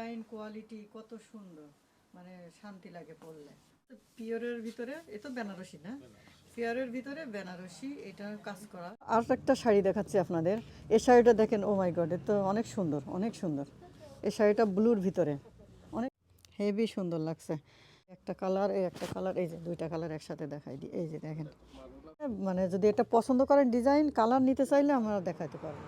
Design quality কত সুন্দর। মানে শান্তি লাগে পড়লে পিওরের ভিতরে এ তো বেনারসি না? পিওরের ভিতরে বেনারসি এটা কাজ করা। আর একটা শাড়ি দেখাচ্ছি আপনাদের। এই শাড়িটা দেখেন ও মাই গড এ তো অনেক সুন্দর অনেক সুন্দর। এই শাড়িটা ব্লুর ভিতরে। অনেক হেভি সুন্দর লাগছে। একটা কালার এই একটা কালার এই যে দুইটা কালার একসাথে দেখাই দিই। এই যে দেখেন। মানে যদি এটা পছন্দ করেন ডিজাইন কালার নিতে চাইলে আমরা দেখাতে পারব।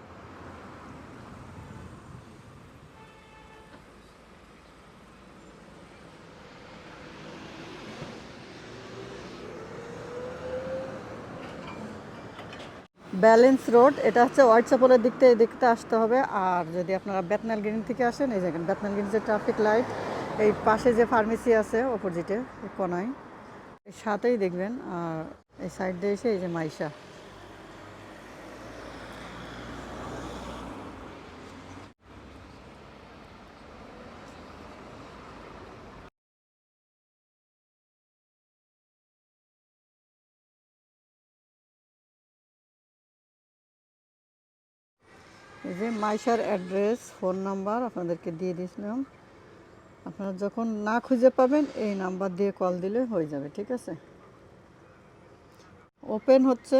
ব্যালেন্স রোড, এটা হচ্ছে হোয়াটসঅ্যাপের দিক থেকে দেখতে আসতে হবে। আর যদি আপনারা বেতনাল গ্রিন থেকে আসেন, এই দেখেন বেতনাল গ্রিন যে ট্রাফিক লাইট এই পাশে যে ফার্মেসি আছে অপোজিটে কোনায় সাথেই দেখবেন। আর এই সাইড দিয়ে এসে এই যে মাইশা। এই যে মাইশার অ্যাড্রেস, ফোন নাম্বার আপনাদেরকে দিয়ে দিয়েছিলাম। আপনারা যখন না খুঁজে পাবেন, এই নাম্বার দিয়ে কল দিলে হয়ে যাবে, ঠিক আছে? ওপেন হচ্ছে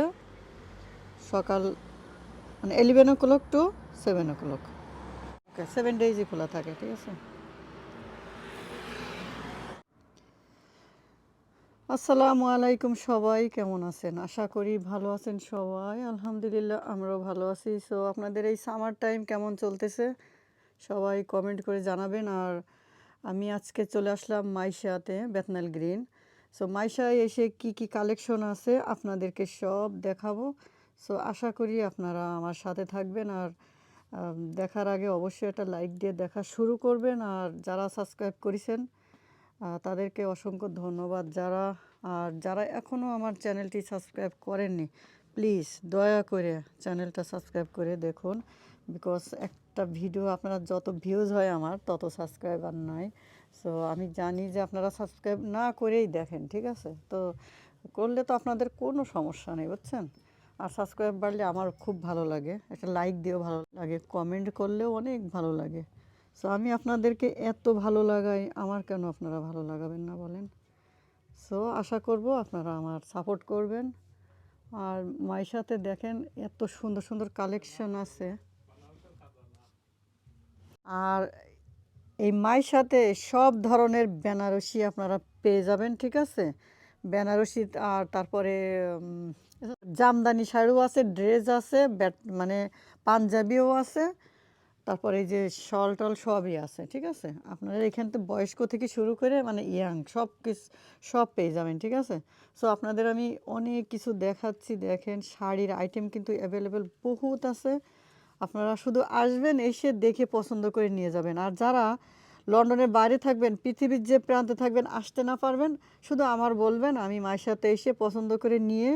সকাল মানে eleven o'clock to seven o'clock okay seven ডেজই খোলা থাকে, ঠিক আছে? আসসালামু আলাইকুম সবাই, কেমন আছেন? আশা করি ভালো আছেন সবাই। আলহামদুলিল্লাহ, আমরাও ভালো আছি। সো আপনাদের এই সামার টাইম কেমন চলতেছে? সবাই কমেন্ট করে জানাবেন। আর আমি আজকে চলে আসলাম মাইশাতে, বেতনাল গ্রিন। সো মাইশায় এসে কি কি কালেকশন আছে আপনাদেরকে সব দেখাবো। সো আশা করি আপনারা আমার সাথে থাকবেন। আর দেখার আগে অবশ্যই একটা লাইক দিয়ে দেখা শুরু করবেন। আর যারা সাবস্ক্রাইব করেছেন তাদেরকে অসংখ্য ধন্যবাদ যারা, আর যারা এখনও আমার চ্যানেলটি সাবস্ক্রাইব করেননি, প্লিজ দয়া করে চ্যানেলটা সাবস্ক্রাইব করে দেখুন বিকজ একটা ভিডিও আপনারা যত ভিউজ হয় আমার, তত সাবস্ক্রাইবার নাই। সো আমি জানি যে আপনারা সাবস্ক্রাইব না করেই দেখেন, ঠিক আছে? তো করলে তো আপনাদের কোনো সমস্যা নেই, বুঝছেন? আর সাবস্ক্রাইব বাড়লে আমার খুব ভালো লাগে। একটা লাইক দিয়েও ভালো লাগে কমেন্ট করলেও অনেক ভালো লাগে। সো আমি আপনাদেরকে এত ভালো লাগাই, আমার কেন আপনারা ভালো লাগাবেন না বলেন? সো আশা করব আপনারা আমার সাপোর্ট করবেন। আর মায়ের সাথে দেখেন এত সুন্দর সুন্দর কালেকশন আছে। আর এই মায়ের সাথে সব ধরনের বেনারসি আপনারা পেয়ে যাবেন, ঠিক আছে? বেনারসি আর তারপরে জামদানি শাড়িও আছে ড্রেস আছে মানে পাঞ্জাবিও আছে। তারপরে এই যে শল টল সবই আছে, ঠিক আছে? আপনারা এখান থেকে বয়স্ক থেকে শুরু করে মানে ইয়াং সব কিছু, সব পেয়ে যাবেন, ঠিক আছে? সো আপনাদের আমি অনেক কিছু দেখাচ্ছি, দেখেন শাড়ির আইটেম কিন্তু অ্যাভেলেবেল বহুত আছে। আপনারা শুধু আসবেন, এসে দেখে পছন্দ করে নিয়ে যাবেন। আর যারা লন্ডনের বাইরে থাকবেন, পৃথিবীর যে প্রান্তে থাকবেন, আসতে না পারবেন, শুধু আমার বলবেন, আমি মায়ের সাথে এসে পছন্দ করে নিয়ে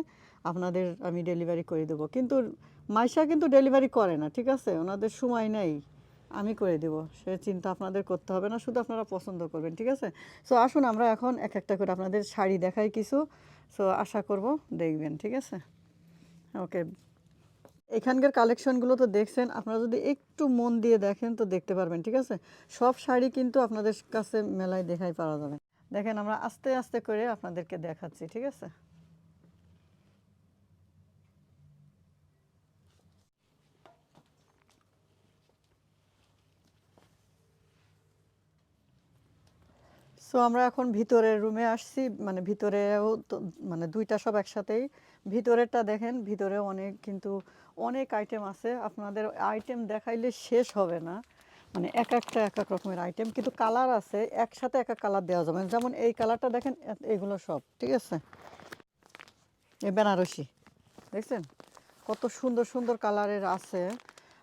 আপনাদের আমি ডেলিভারি করে দেবো। কিন্তু মাইশা কিন্তু ডেলিভারি করে না, ঠিক আছে? ওনাদের সময় নেই। আমি করে দেবো। সে চিন্তা আপনাদের করতে হবে না, শুধু আপনারা পছন্দ করবেন, ঠিক আছে? সো আসুন, আমরা এখন এক একটা করে আপনাদের শাড়ি দেখাই কিছু। সো আশা করব দেখবেন, ঠিক আছে? ওকে এখানকার কালেকশনগুলো তো দেখছেন, আপনারা যদি একটু মন দিয়ে দেখেন তো দেখতে পারবেন, ঠিক আছে? সব শাড়ি কিন্তু আপনাদের কাছে মেলায় দেখাই পাওয়া যাবে। দেখেন, আমরা আস্তে আস্তে করে আপনাদেরকে দেখাচ্ছি, ঠিক আছে? সো আমরা এখন ভিতরের রুমে আসছি মানে ভিতরেও তো মানে দুইটা সব একসাথেই। ভিতরেরটা দেখেন ভিতরে অনেক, কিন্তু অনেক আইটেম আছে। আপনাদের আইটেম দেখাইলে শেষ হবে না। মানে এক একটা, এক এক রকমের আইটেম কিন্তু কালার আছে, একসাথে এক এক কালার দেওয়া যাবে। না। যেমন এই কালারটা দেখেন এগুলো সব, ঠিক আছে? এই বেনারসি, দেখছেন? কত সুন্দর সুন্দর কালারের আছে।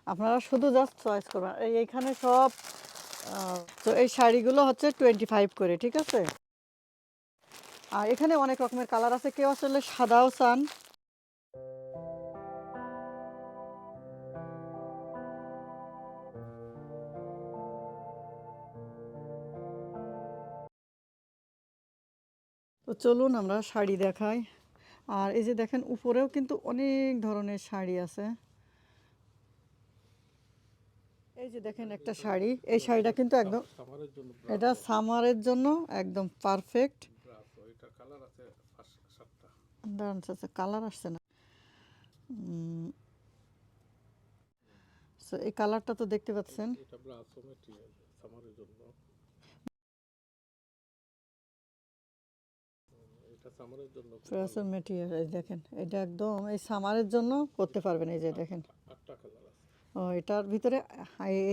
আপনারা শুধু জাস্ট চয়েস করবেন। এইখানে সব তো এই শাড়িগুলো হচ্ছে টোয়েন্টি ফাইভ করে, ঠিক আছে? আর এখানে অনেক রকমের কালার আছে, কেউ আসলে সাদাও চান। তো চলুন আমরা শাড়ি দেখাই। আর এই যে দেখেন, উপরেও কিন্তু অনেক ধরনের শাড়ি আছে। এই যে দেখেন একটা শাড়ি। এই শাড়িটা কিন্তু একদম এটা সামারের জন্য একদম পারফেক্ট কালার আসছে না। এই কালারটা তো দেখতে পাচ্ছেন। দেখেন, এটা একদম এই সামারের জন্য করতে পারবেন, এই যে দেখেন। আটটা কালার এটার ভিতরে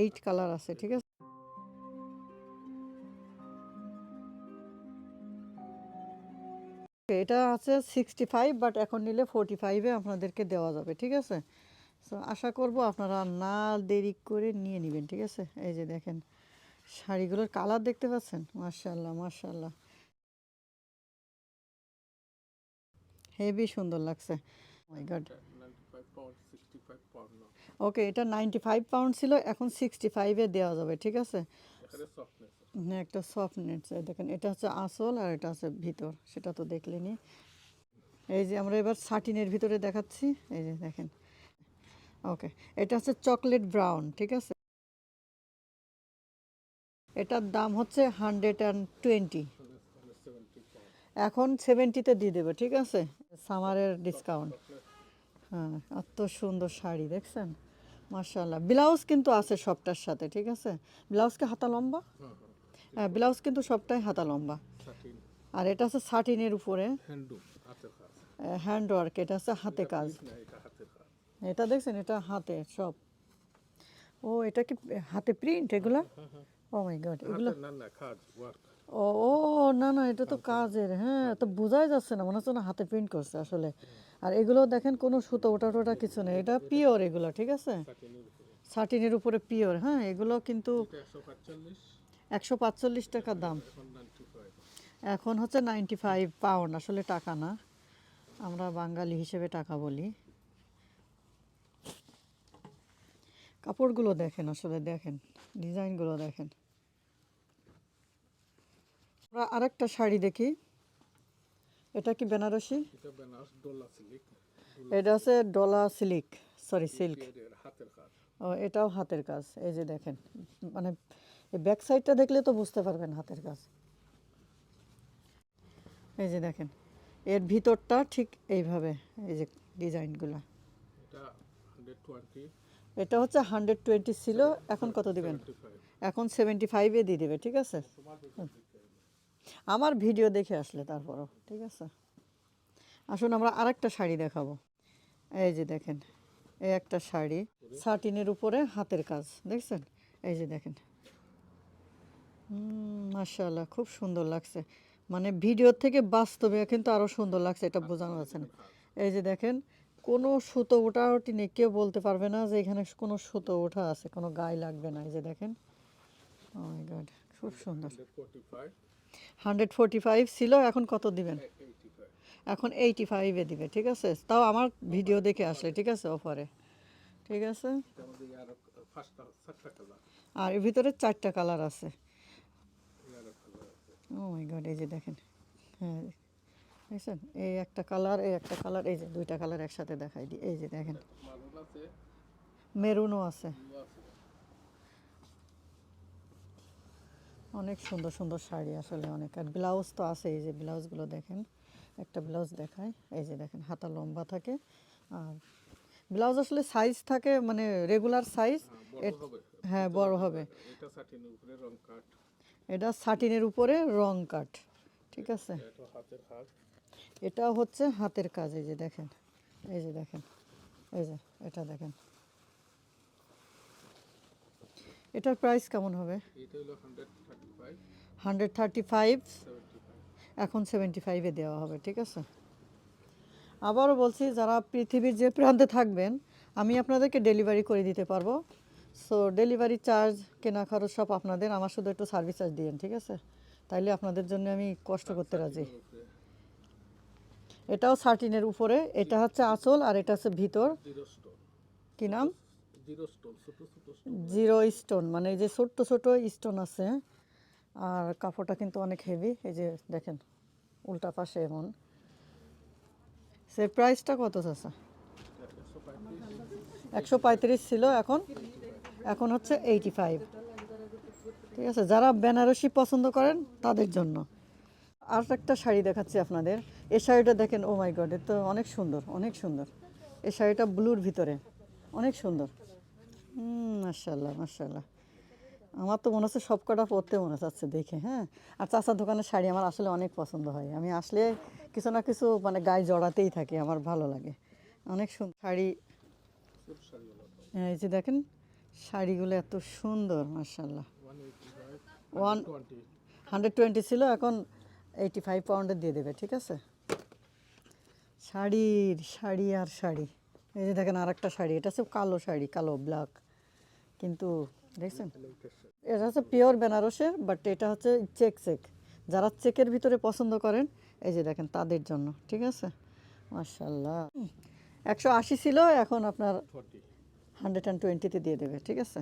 এইট কালার আছে, ঠিক আছে? এটা আছে সিক্সটি ফাইভ বাট এখন নিলে ফোরটি ফাইভে আপনাদেরকে দেওয়া যাবে, ঠিক আছে? সো আশা করব আপনারা না দেরি করে নিয়ে নেবেন, ঠিক আছে? এই যে দেখেন, শাড়িগুলোর কালার দেখতে পাচ্ছেন? মার্শাল্লাহ মার্শাল্লাহ হেভি সুন্দর লাগছে। গড ওকে এটা নাইনটি ফাইভ পাউন্ড ছিল এখন সিক্সটি ফাইভে দেওয়া যাবে ঠিক আছে? হ্যাঁ একটা সফট নেট দেখেন এটা হচ্ছে আসল আর এটা হচ্ছে ভিতর সেটা তো দেখলেনি এই যে আমরা এবার সাটিনের ভিতরে দেখাচ্ছি এই যে দেখেন। ওকে এটা হচ্ছে চকলেট ব্রাউন ঠিক আছে? এটার দাম হচ্ছে হান্ড্রেড অ্যান্ড টোয়েন্টি এখন সেভেন্টিতে দিয়ে দেবে ঠিক আছে? সামারের ডিসকাউন্ট হ্যাঁ এত সুন্দর শাড়ি দেখছেন? মার্শাল্লাহ ব্লাউজ কিন্তু আছে সবটার সাথে ঠিক আছে? ব্লাউজকে হাতা লম্বা? হ্যাঁ ব্লাউজ কিন্তু সবটাই হাতা লম্বা। আর এটা হচ্ছে সাটিনের উপরে। হ্যান্ড ওয়ার্ক এটা হচ্ছে হাতে কাজ। এটা হাতের কাজ। এটা দেখছেন এটা হাতে সব। ও এটা কি হাতে প্রিন্ট এগুলা? ও মাই গড এগুলো না না কাজ ওয়ার্ক ও না না এটা তো কাজের হ্যাঁ তো বোঝাই যাচ্ছে না মনে হচ্ছে না হাতে প্রিন্ট করছে আসলে। আর এগুলো দেখেন কোনো সুতো ওটা টোটা কিছু নেই এটা পিওর এগুলো ঠিক আছে? সাটিনের উপরে। পিওর হ্যাঁ এগুলো কিন্তু একশো পাঁচচল্লিশ। টাকা দাম। এখন হচ্ছে নাইনটি ফাইভ পাউন্ড আসলে টাকা না। আমরা বাঙালি হিসেবে টাকা বলি। কাপড়গুলো দেখেন আসলে দেখেন ডিজাইনগুলো দেখেন। আমরা আরেকটা শাড়ি দেখি। এটা কি বেনারসি? এটা বেনারস ডোলা সিলিক। Sorry silk. ও এটাও হাতের কাজ এই যে দেখেন। মানে এই ব্যাক সাইডটা দেখলে তো বুঝতে পারবেন হাতের কাজ। এই যে দেখেন এর ভিতরটা ঠিক এইভাবে এই যে ডিজাইনগুলো। এটা হচ্ছে হান্ড্রেড টোয়েন্টি ছিল এখন কত দিবেন? এখন সেভেন্টি ফাইভে দিয়ে দেবে ঠিক আছে? আমার ভিডিও দেখে আসলে তারপরও, ঠিক আছে? আসুন আমরা আরেকটা শাড়ি দেখাবো। এই যে দেখেন, এই একটা শাড়ি সাটিনের উপরে হাতের কাজ, দেখছেন? এই যে দেখেন। মাশাল্লাহ খুব সুন্দর লাগছে। মানে ভিডিও থেকে বাস্তবে কিন্তু আরও সুন্দর লাগছে, এটা বোঝানো যাচ্ছে না। এই যে দেখেন, কোনো সুতো ওঠা ওঠি নেই, কেউ বলতে পারবে না যে এখানে কোনো সুতো ওঠা আছে, কোনো গায়ে লাগবে না। এই যে দেখেন গড খুব সুন্দর। হান্ড্রেড ফোর্টি ফাইভ ছিল এখন কত দিবেন? এখন এইটি ফাইভে দিবে ঠিক আছে? তাও আমার ভিডিও দেখে আসলে ঠিক আছে অফারে? ঠিক আছে? আরও এর ভিতরে চারটা কালার আছে। আরও কালার আছে ও মাই গড এই যে দেখেন। হ্যাঁ দেখছেন? এই একটা কালার এই একটা কালার এই যে দুইটা কালার একসাথে দেখাই দিই। এই যে দেখেন। মেরুনও আছে ব্লু আছে অনেক সুন্দর সুন্দর শাড়ি আসলে অনেক। আর ব্লাউজ তো আছে এই যে ব্লাউজগুলো দেখেন একটা ব্লাউজ দেখায় এই যে দেখেন হাতা লম্বা থাকে। আর ব্লাউজ আসলে সাইজ থাকে মানে রেগুলার সাইজ হ্যাঁ, বড় হবে। হ্যাঁ এটা সাটিনের উপরে রং কাট। ঠিক আছে? এটা হচ্ছে হাতের কাজ এই যে দেখেন এই যে দেখেন এই যে এটা দেখেন। এটার প্রাইস কেমন হবে? এটা হলো hundred thirty five hundred thirty five. এখন সেভেন্টি ফাইভে দেওয়া হবে ঠিক আছে? আবারও বলছি যারা পৃথিবীর যে প্রান্তে থাকবেন আমি আপনাদেরকে ডেলিভারি করে দিতে পারব। সো ডেলিভারি চার্জ কেনা খরচ সব আপনাদের। আমার শুধু একটু সার্ভিস চার্জ দিয়েন ঠিক আছে? তাইলে আপনাদের জন্য আমি কষ্ট করতে রাজি। এটাও সার্টিনের উপরে। এটা হচ্ছে আঁচল আর এটা হচ্ছে ভিতর। কি নাম? জিরো স্টোন মানে যে ছোট্ট ছোট স্টোন আছে আর কাপড়টা কিন্তু অনেক হেভি এই যে দেখেন, উল্টা পাশে এমন। সে প্রাইসটা কত, চাচা? একশো পঁয়ত্রিশ ছিল, এখন? এখন হচ্ছে এইটি ফাইভ ঠিক আছে, যারা বেনারসি পছন্দ করেন, তাদের জন্য। আর একটা শাড়ি দেখাচ্ছি আপনাদের। এই শাড়িটা দেখেন ও মাই গড এ তো অনেক সুন্দর অনেক সুন্দর। এই শাড়িটা ব্লুর ভিতরে, অনেক সুন্দর। মার্শাল্লাহ মার্শাল্লাহ আমার তো মনে হচ্ছে সব কটা পরতে মনে চাচ্ছে দেখে হ্যাঁ? আর চাচার দোকানের শাড়ি আমার আসলে অনেক পছন্দ হয়। আমি আসলে কিছু না কিছু মানে গায়ে জড়াতেই থাকি, আমার ভালো লাগে। অনেক সুন্দর শাড়ি এই যে দেখেন, শাড়িগুলো এত সুন্দর মার্শাল্লাহ ওয়ান হান্ড্রেড টোয়েন্টি ছিল, এখন এইটি ফাইভ পাউন্ডের দিয়ে দেবে, ঠিক আছে? শাড়ির শাড়ি আর শাড়ি। এই যে দেখেন আর একটা শাড়ি, এটা হচ্ছে কালো শাড়ি, কালো, ব্ল্যাক। কিন্তু দেখছেন? এটা হচ্ছে পিওর বেনারসের বাট এটা হচ্ছে চেক চেক। যারা চেকের ভিতরে পছন্দ করেন এই যে দেখেন তাদের জন্য ঠিক আছে? মার্শাল্লাহ একশো আশি ছিল এখন আপনার হান্ড্রেড অ্যান্ড টোয়েন্টিতে দিয়ে দেবে ঠিক আছে?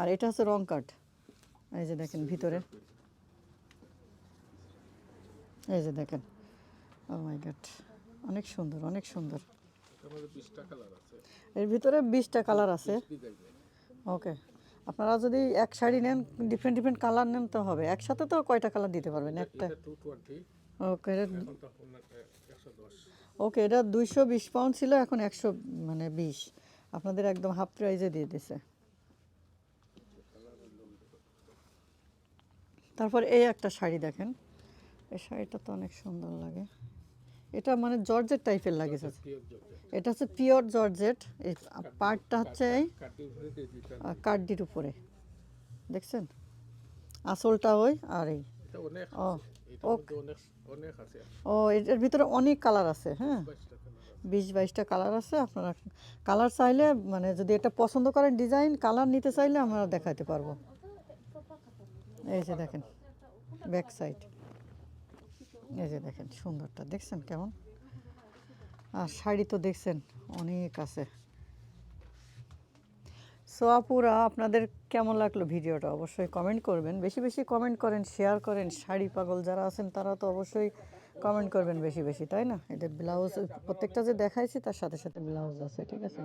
আর এটা হচ্ছে রং কাট এই যে দেখেন ভিতরে। এই যে দেখেন। ও মাই গড অনেক সুন্দর অনেক সুন্দর। এর ভিতরে বিশটা কালার আছে। ওকে। আপনারা যদি এক শাড়ি নেন ডিফারেন্ট ডিফারেন্ট কালার নেন তো হবে। একসাথে তো কয়টা কালার দিতে পারবেন? একটা ওকে ওকে এটা দুইশো বিশ পাউন্ড ছিল এখন একশো মানে বিশ। আপনাদের একদম হাফ প্রাইজে দিয়ে দিছে। তারপর এই একটা শাড়ি দেখেন। এই শাড়িটা তো অনেক সুন্দর লাগে। এটা মানে জর্জেট টাইপের লাগে এটা হচ্ছে পিওর জর্জেট। এই পার্টটা হচ্ছে এই কার্ডির উপরে দেখছেন? আসলটা ওই আর এই। ও, এটার ও এর ভিতরে অনেক কালার আছে হ্যাঁ? বিশ বাইশটা কালার আছে। আপনারা কালার চাইলে মানে যদি এটা পছন্দ করেন ডিজাইন কালার নিতে চাইলে আমরা দেখাতে পারব। এই যে দেখেন ব্যাক সাইড। এই যে দেখেন, সুন্দরটা, দেখছেন কেমন? আর শাড়ি তো দেখছেন, অনেক আছে। সো আপুরা, আপনাদের কেমন লাগল ভিডিওটা? অবশ্যই কমেন্ট করবেন। বেশি বেশি কমেন্ট করেন শেয়ার করেন। শাড়ি পাগল যারা আছেন, তারা তো অবশ্যই কমেন্ট করবেন বেশি বেশি, তাই না? এটা ব্লাউজ প্রত্যেকটা যে দেখাইছি, তার সাথে সাথে ব্লাউজ আছে, ঠিক আছে?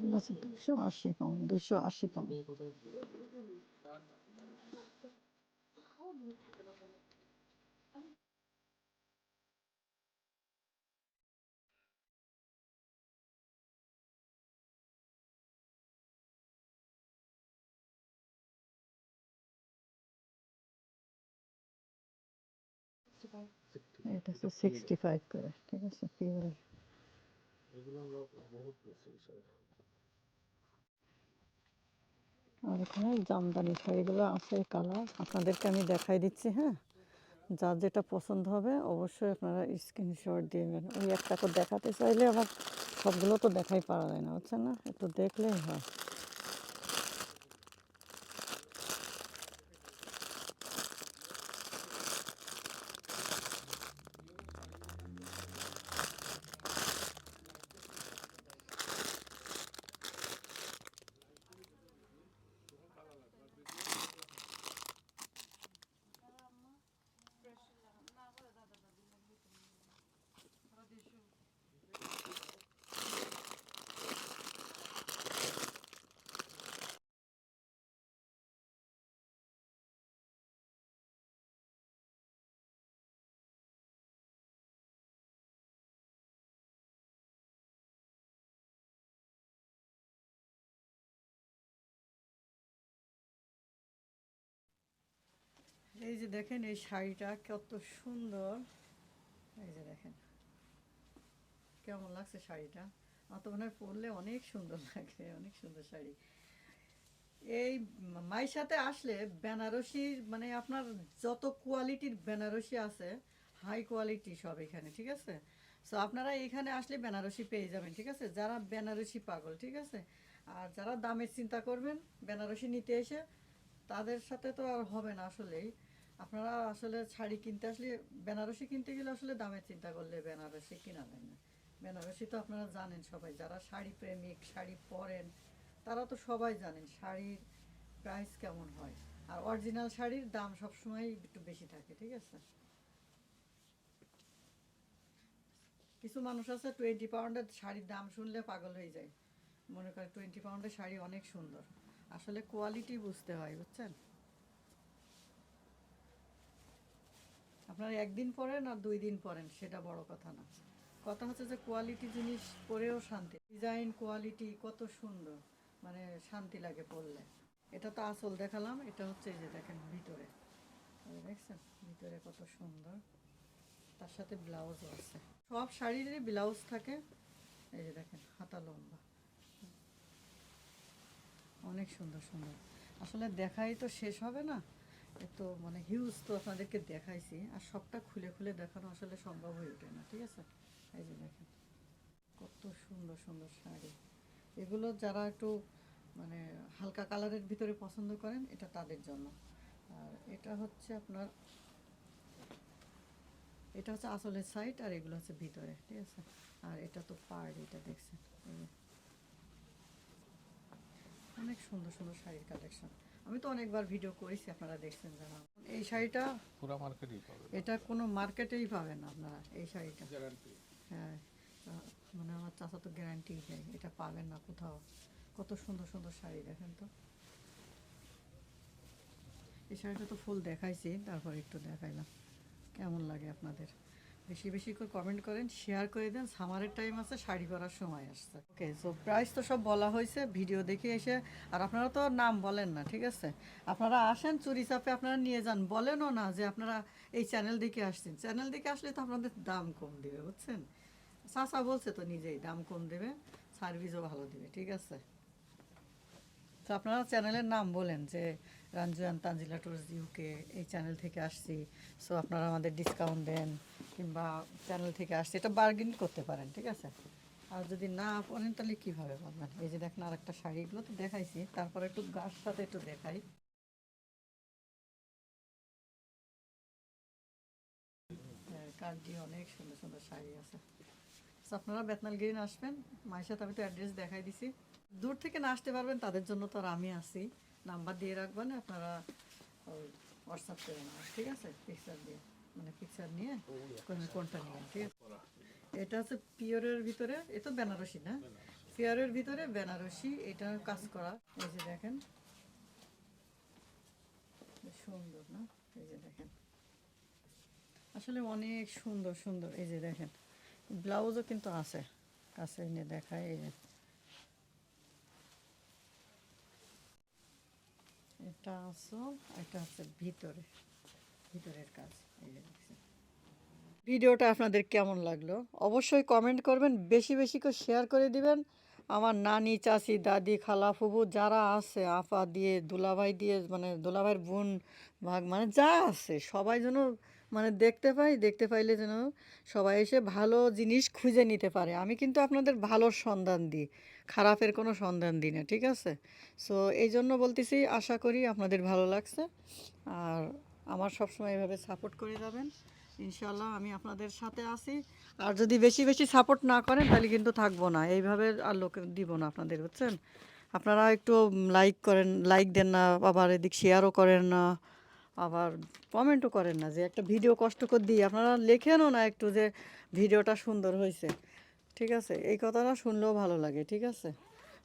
দুশো আশি পাউন্ড দুশো আশি পাউন্ড এটা হচ্ছে সিক্সটি ফাইভ করে ঠিক আছে পিওর এগুলো আমরা বহুত বেশি আর এখানে জামদানি শাড়িগুলো আছে কালার। আপনাদেরকে আমি দেখাই দিচ্ছি হ্যাঁ? যার যেটা পছন্দ হবে অবশ্যই আপনারা স্ক্রিনশট নেবেন। ওই একটা করে দেখাতে চাইলে আবার সবগুলো তো দেখাই পারা যায় না হচ্ছে না? একটু দেখলেই হয়। এই যে দেখেন, এই শাড়িটা কত সুন্দর। এই যে দেখেন, কেমন লাগছে শাড়িটা? আমার তো মনে হয় পরলে অনেক সুন্দর লাগবে অনেক সুন্দর শাড়ি। এই মায়ের সাথে আসলে বেনারসি মানে আপনার যত কোয়ালিটির বেনারসি আছে, হাই কোয়ালিটি সব এখানে, ঠিক আছে? সো আপনারা এখানে আসলে বেনারসি পেয়ে যাবেন, ঠিক আছে? যারা বেনারসি পাগল, ঠিক আছে? আর যারা দামের চিন্তা করবেন, বেনারসি নিতে এসে, তাদের সাথে তো আর হবে না আসলেই। আপনারা আসলে শাড়ি কিনতে আসলে, বেনারসি কিনতে গেলে আসলে দামের চিন্তা করলে বেনারসি কিনা যায় না। বেনারসি তো আপনারা জানেন সবাই, যারা শাড়ি প্রেমিক, শাড়ি পরেন, তারা তো সবাই জানেন শাড়ির প্রাইস কেমন হয়। আর অরিজিনাল শাড়ির দাম সবসময় একটু বেশি থাকে, ঠিক আছে? কিছু মানুষ আছে টোয়েন্টি পাউন্ডের শাড়ির দাম শুনলে পাগল হয়ে যায়। মনে করে টোয়েন্টি পাউন্ডের শাড়ি অনেক সুন্দর। আসলে কোয়ালিটি বুঝতে হয়, বুঝছেন? আপনারা একদিন পরেন আর দুই দিন পরেন সেটা বড় কথা না। কথা হচ্ছে যে কোয়ালিটি জিনিস পরেও শান্তি ডিজাইন কোয়ালিটি কত সুন্দর মানে শান্তি লাগে পরলে এটা তো আসল দেখালাম, এটা হচ্ছে এই যে দেখেন ভিতরে। দেখছেন? ভিতরে কত সুন্দর। তার সাথে ব্লাউজও আছে। সব শাড়িরই ব্লাউজ থাকে। এই যে দেখেন, হাতা লম্বা। অনেক সুন্দর সুন্দর। আসলে দেখাই তো শেষ হবে না। এ তো মানে হিউজ তো আপনাদেরকে দেখাইছি, আর সবটা খুলে খুলে দেখানো আসলে সম্ভব হয়ে ওঠে না, ঠিক আছে? এই যে দেখেন, কত সুন্দর সুন্দর শাড়ি। এগুলো যারা একটু মানে হালকা কালারের ভিতরে পছন্দ করেন, এটা তাদের জন্য। আর এটা হচ্ছে আপনার, এটা হচ্ছে আসলের সাইড আর এগুলো হচ্ছে ভিতরে, ঠিক আছে? আর এটা তো পার্ট এটা দেখছেন? অনেক সুন্দর সুন্দর শাড়ির কালেকশন আমি তো অনেকবার ভিডিও করেছি আপনারা দেখছেন জানা এই শাড়িটা পুরা মার্কেটই পাবে এটা কোনো মার্কেটেই পাবেন আপনারা এই শাড়িটা। গ্যারান্টি হ্যাঁ মানে আমার চাচা তো গ্যারান্টি দেয় এটা পাবেন না কোথাও। কত সুন্দর সুন্দর শাড়ি দেখেন তো। এই শাড়িটা তো ফুল দেখাইছি তারপর একটু দেখাইলাম কেমন লাগে আপনাদের? বেশি বেশি করে কমেন্ট করেন শেয়ার করে দেন। সামারের টাইম আছে, শাড়ি পরার সময় আসছে। ওকে সো প্রাইস তো সব বলা হয়েছে ভিডিও দেখে এসে। আর আপনারা তো নাম বলেন না, ঠিক আছে? আপনারা আসেন, চুরি চাপে আপনারা নিয়ে যান। বলেনও না যে আপনারা এই চ্যানেল দেখে আসছেন। চ্যানেল দেখে আসলে তো আপনাদের দাম কম দেবে, বুঝছেন? চাচা বলছে তো নিজেই, দাম কম দেবে সার্ভিসও ভালো দেবে, ঠিক আছে? তো আপনারা চ্যানেলের নাম বলেন যে রাঞ্জুয়ান তানজিলা টুরস ইউকে এই চ্যানেল থেকে আসছি। সো আপনারা আমাদের ডিসকাউন্ট দেন কিংবা চ্যানেল থেকে আসছি। এটা বার্গেন করতে পারেন ঠিক আছে? আর যদি না বলেন তাহলে কীভাবে বলবেন? এই যে দেখেন আর একটা শাড়ি এগুলো তো দেখাইছি। তারপরে একটু গাছ সাথে একটু দেখাই। হ্যাঁ, দিয়ে অনেক সুন্দর সুন্দর শাড়ি আছে। আপনারা বেতনাল গ্রিন আসবেন। মায়ের সাথে আমি তো অ্যাড্রেস দেখাই দিছি। দূর থেকে না আসতে পারবেন তাদের জন্য তো আর আমি আছি। নাম্বার দিয়ে রাখবেন আপনারা হোয়াটসঅ্যাপ করে নেবেন ঠিক আছে? পিকচার দিয়ে মানে পিকচার নিয়ে কোন- কোনটা নেবেন ঠিক আছে? এটা হচ্ছে পিওরের ভিতরে এ তো বেনারসি না? পিওরের ভিতরে বেনারসি এটা কাজ করা এই যে দেখেন। সুন্দর না? এই যে দেখেন। আসলে অনেক সুন্দর সুন্দর এই যে দেখেন। ব্লাউজও কিন্তু আছে কাছে এনে দেখায় এই যে। এটা আসল এটা হচ্ছে ভিতরে, ভিতরের কাজ ভিডিওটা আপনাদের কেমন লাগল? অবশ্যই কমেন্ট করবেন, বেশি বেশি করে শেয়ার করে দিবেন। আমার নানি, চাচি, দাদি, খালা ফুবু যারা আছে, আপা দিয়ে, দুলাভাই দিয়ে মানে দুলাভাইয়ের বোন, ভাগ মানে যা আছে, সবাই যেন মানে দেখতে পাই দেখতে পাইলে যেন সবাই এসে ভালো জিনিস খুঁজে নিতে পারে। আমি কিন্তু আপনাদের ভালোর সন্ধান দিই। খারাপের কোনো সন্ধান দিই না, ঠিক আছে? সো এই জন্য বলতেছি, আশা করি আপনাদের ভালো লাগছে। আর আমার সবসময় এভাবে সাপোর্ট করে যাবেন। ইনশাল্লাহ আমি আপনাদের সাথে আছি। আর যদি বেশি বেশি সাপোর্ট না করেন, তাহলে কিন্তু থাকব না। এইভাবে আর লোক দিব না আপনাদের, বুঝছেন? আপনারা একটু লাইক করেন লাইক দেন না, আবার এদিক শেয়ারও করেন না, আবার কমেন্টও করেন না যে একটা ভিডিও কষ্ট করে দিই। আপনারা লেখেনও না একটু যে, ভিডিওটা সুন্দর হয়েছে। ঠিক আছে? এই কথাটা শুনলেও ভালো লাগে, ঠিক আছে?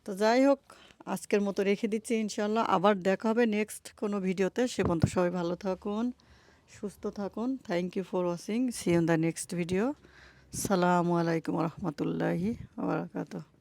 তো যাই হোক, আজকের মতো রেখে দিচ্ছি ইনশাল্লাহ আবার দেখা হবে নেক্সট কোনো ভিডিওতে। সে পর্যন্ত সবাই ভালো থাকুন, সুস্থ থাকুন। Thank you for watching see in the next video সালামু আলাইকুম রহমতুল্লাহি আবরাকাতুহ